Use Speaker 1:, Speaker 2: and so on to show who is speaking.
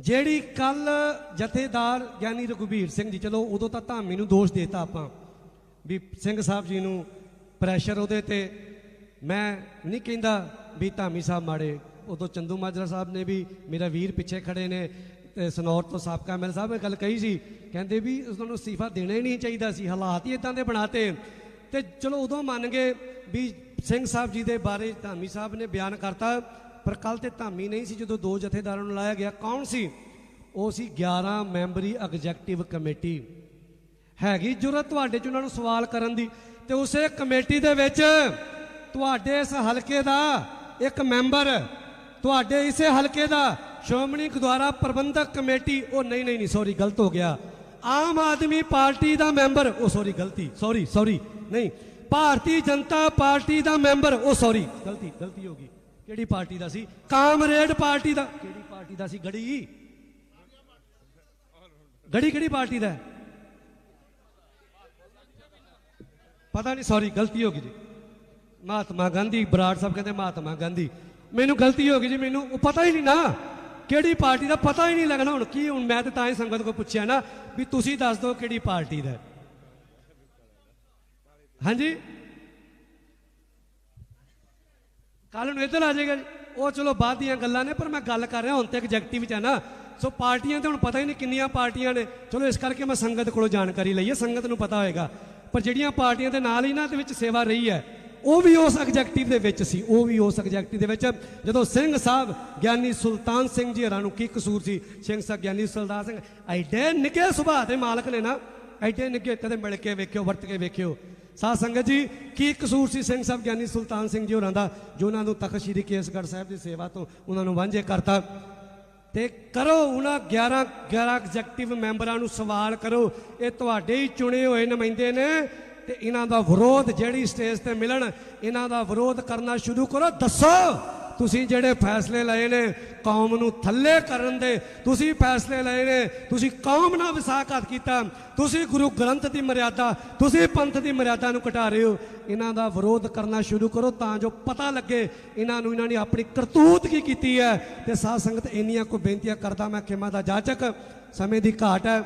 Speaker 1: ਜਿਹੜੀ ਕੱਲ ਜਥੇਦਾਰ ਗਿਆਨੀ ਰਘੁਬੀਰ ਸਿੰਘ ਜੀ, ਚਲੋ ਉਦੋਂ ਤਾਂ ਧਾਮੀ ਨੂੰ ਦੋਸ਼ ਦੇਤਾ ਆਪਾਂ, ਵੀ ਸਿੰਘ ਸਾਹਿਬ ਜੀ ਨੂੰ ਪ੍ਰੈਸ਼ਰ ਉਹਦੇ ਤੇ। ਮੈਂ ਨਹੀਂ ਕਹਿੰਦਾ ਵੀ ਧਾਮੀ ਸਾਹਿਬ ਮਾੜੇ, ਉਦੋਂ ਚੰਦੂ ਮਾਜਰਾ ਸਾਹਿਬ ਨੇ ਵੀ ਮੇਰਾ ਵੀਰ ਪਿੱਛੇ ਖੜੇ ਨੇ, ਤੇ ਸਨੌਰ ਤੋਂ ਸਾਬਕਾ ਐਮਐਲ ਸਾਹਿਬ ਨੇ ਗੱਲ ਕਹੀ ਸੀ, ਕਹਿੰਦੇ ਵੀ ਉਹਨਾਂ ਨੂੰ ਅਸਤੀਫਾ ਦੇਣਾ ਹੀ ਨਹੀਂ ਚਾਹੀਦਾ ਸੀ, ਹਾਲਾਤ ਹੀ ਇਦਾਂ ਦੇ ਬਣਾਤੇ। ਤੇ ਚਲੋ ਉਦੋਂ ਮੰਨ ਗਏ ਵੀ ਸਿੰਘ ਸਾਹਿਬ ਜੀ ਦੇ ਬਾਰੇ ਧਾਮੀ ਸਾਹਿਬ ਨੇ ਬਿਆਨ ਕਰਤਾ ਪਰ ਕੱਲ ਤੇ ਧਾਮੀ ਨਹੀਂ ਸੀ ਜਦੋਂ ਦੋ ਜਥੇਦਾਰਾਂ ਨੂੰ ਲਾਇਆ ਗਿਆ। ਕੌਣ ਸੀ? ਉਹ ਸੀ 11 ਮੈਂਬਰੀ ਐਗਜ਼ੈਕਟਿਵ ਕਮੇਟੀ। ਹੈਗੀ ਜੁਰਤ ਤੁਹਾਡੇ ਚ ਉਹਨਾਂ ਨੂੰ ਸਵਾਲ ਕਰਨ ਦੀ। ਤੇ ਉਸੇ ਕਮੇਟੀ ਦੇ ਵਿੱਚ ਤੁਹਾਡੇ ਇਸ ਹਲਕੇ ਦਾ ਇੱਕ ਮੈਂਬਰ, ਤੁਹਾਡੇ ਇਸੇ ਹਲਕੇ ਦਾ ਸ਼੍ਰੋਮਣੀ ਗੁਰਦੁਆਰਾ ਪ੍ਰਬੰਧਕ ਕਮੇਟੀ, ਉਹ ਨਹੀਂ ਨਹੀਂ ਨਹੀਂ ਸੌਰੀ ਗਲਤ ਹੋ ਗਿਆ। ਆਮ ਆਦਮੀ ਪਾਰਟੀ ਦਾ ਮੈਂਬਰ, ਉਹ ਸੌਰੀ ਗਲਤੀ ਸੌਰੀ ਸੌਰੀ ਨਹੀਂ। ਭਾਰਤੀ ਜਨਤਾ ਪਾਰਟੀ ਦਾ ਮੈਂਬਰ, ਉਹ ਸੌਰੀ ਗਲਤੀ ਗਲਤੀ ਹੋ ਗਈ। ਕਿਹੜੀ ਪਾਰਟੀ ਦਾ ਸੀ? ਕਾਮਰੇਡ ਪਾਰਟੀ ਦਾ। ਕਿਹੜੀ ਪਾਰਟੀ ਦਾ ਸੀ? ਗੜੀ? ਗੜੀ ਕਿਹੜੀ ਪਾਰਟੀ ਦਾ? ਪਤਾ ਨਹੀਂ ਸੌਰੀ ਗਲਤੀ ਹੋ ਗਈ ਜੀ। ਮਹਾਤਮਾ ਗਾਂਧੀ, ਬਰਾੜ ਸਾਹਿਬ ਕਹਿੰਦੇ ਮਹਾਤਮਾ ਗਾਂਧੀ। ਮੈਨੂੰ ਗਲਤੀ ਹੋ ਗਈ ਜੀ, ਮੈਨੂੰ ਉਹ ਪਤਾ ਹੀ ਨਹੀਂ ਨਾ। ਕਿਹੜੀ ਪਾਰਟੀ ਦਾ ਪਤਾ ਹੀ ਨਹੀਂ ਲੱਗਣਾ ਹੁਣ। ਕੀ ਹੁਣ ਮੈਂ ਤੇ ਤਾਂ ਹੀ ਸੰਗਤ ਕੋ ਪੁੱਛਿਆ ਨਾ ਵੀ ਤੁਸੀਂ ਦੱਸ ਦਿਓ ਕਿਹੜੀ ਪਾਰਟੀ ਦਾ ਹਾਂਜੀ? ਕੱਲ ਨੂੰ ਇੱਧਰ ਆ ਜਾਏਗਾ ਉਹ ਚਲੋ ਬਾਅਦ ਦੀਆਂ ਗੱਲਾਂ ਨੇ, ਪਰ ਮੈਂ ਗੱਲ ਕਰ ਰਿਹਾ, ਹੁਣ ਤੇ ਐਗਜ਼ੈਕਟਿਵ ਚ ਹੈ ਨਾ। ਸੋ ਪਾਰਟੀਆਂ ਤੇ ਹੁਣ ਪਤਾ ਹੀ ਨਹੀਂ ਕਿੰਨੀਆਂ ਪਾਰਟੀਆਂ ਨੇ। ਚਲੋ ਇਸ ਕਰਕੇ ਮੈਂ ਸੰਗਤ ਕੋਲੋਂ ਜਾਣਕਾਰੀ ਲਈ ਹੈ, ਸੰਗਤ ਨੂੰ ਪਤਾ ਹੋਏਗਾ। ਪਰ ਜਿਹੜੀਆਂ ਪਾਰਟੀਆਂ ਦੇ ਨਾਲ ਹੀ ਨਾ ਦੇ ਵਿੱਚ ਸੇਵਾ ਰਹੀ ਹੈ, ਉਹ ਵੀ ਉਸ ਐਗਜ਼ੈਕਟਿਵ ਦੇ ਵਿੱਚ ਸੀ, ਉਹ ਵੀ ਉਸ ਐਗਜ਼ੈਕਟਿਵ ਦੇ ਵਿੱਚ। ਜਦੋਂ ਸਿੰਘ ਸਾਹਿਬ, ਗਿਆਨੀ ਸੁਲਤਾਨ ਸਿੰਘ ਜੀ ਹਰਾਂ ਨੂੰ ਕੀ ਕਸੂਰ ਸੀ? ਸਿੰਘ ਸਾਹਿਬ, ਗਿਆਨੀ ਸੁਲਤਾਨ ਸਿੰਘ, ਐਡੇ ਨਿੱਕੇ ਸੁਭਾਅ ਦੇ ਮਾਲਕ ਨੇ ਨਾ, ਐਡੇ ਨਿੱਕੇ ਕਦੇ ਮਿਲ ਕੇ ਵੇਖਿਓ, ਵਰਤ ਕੇ ਵੇਖਿਓ। ਸਾਧ ਸੰਗਤ ਜੀ, ਕੀ ਕਸੂਰ ਸੀ ਸਿੰਘ ਸਾਹਿਬ ਗਿਆਨੀ ਸੁਲਤਾਨ ਸਿੰਘ ਜੀ ਹੋਰਾਂ ਦਾ, ਜੋ ਉਹਨਾਂ ਨੂੰ ਤਖਤ ਸ੍ਰੀ ਕੇਸਗੜ੍ਹ ਸਾਹਿਬ ਦੀ ਸੇਵਾ ਤੋਂ ਉਹਨਾਂ ਨੂੰ ਵਾਂਝੇ ਕਰਤਾ? ਤੇ ਕਰੋ ਉਹਨਾਂ 11 11 ਐਗਜ਼ੈਕਟਿਵ ਮੈਂਬਰਾਂ ਨੂੰ ਸਵਾਲ ਕਰੋ, ਇਹ ਤੁਹਾਡੇ ਹੀ ਚੁਣੇ ਹੋਏ ਨੁਮਾਇੰਦੇ ਨੇ। ਤੇ ਇਹਨਾਂ ਦਾ ਵਿਰੋਧ ਜਿਹੜੀ ਸਟੇਜ ਤੇ ਮਿਲਣ, ਇਹਨਾਂ ਦਾ ਵਿਰੋਧ ਕਰਨਾ ਸ਼ੁਰੂ ਕਰੋ, ਦੱਸੋ। ਤੁਸੀਂ ਜਿਹੜੇ ਫੈਸਲੇ ਲਏ ਨੇ ਕੌਮ ਨੂੰ ਥੱਲੇ ਕਰਨ ਦੇ, ਤੁਸੀਂ ਫੈਸਲੇ ਲਏ ਨੇ, ਤੁਸੀਂ ਕੌਮ ਨਾਲ ਵਿਸਾਖਤ ਕੀਤਾ, ਤੁਸੀਂ ਗੁਰੂ ਗ੍ਰੰਥ ਦੀ ਮਰਿਆਦਾ, ਤੁਸੀਂ ਪੰਥ ਦੀ ਮਰਿਆਦਾ ਨੂੰ ਘਟਾ ਰਹੇ ਹੋ। ਇਹਨਾਂ ਦਾ ਵਿਰੋਧ ਕਰਨਾ ਸ਼ੁਰੂ ਕਰੋ ਤਾਂ ਜੋ ਪਤਾ ਲੱਗੇ ਇਹਨਾਂ ਨੂੰ, ਇਹਨਾਂ ਨੇ ਆਪਣੀ ਕਰਤੂਤ ਕੀ ਕੀਤੀ ਹੈ। ਤੇ ਸਾਧ ਸੰਗਤ, ਇੰਨੀਆਂ ਕੋ ਬੇਨਤੀਆਂ ਕਰਦਾ ਮੈਂ ਖਿਮਾ ਦਾ ਜਾਚਕ, ਸਮੇਂ ਦੀ ਘਾਟ ਹੈ।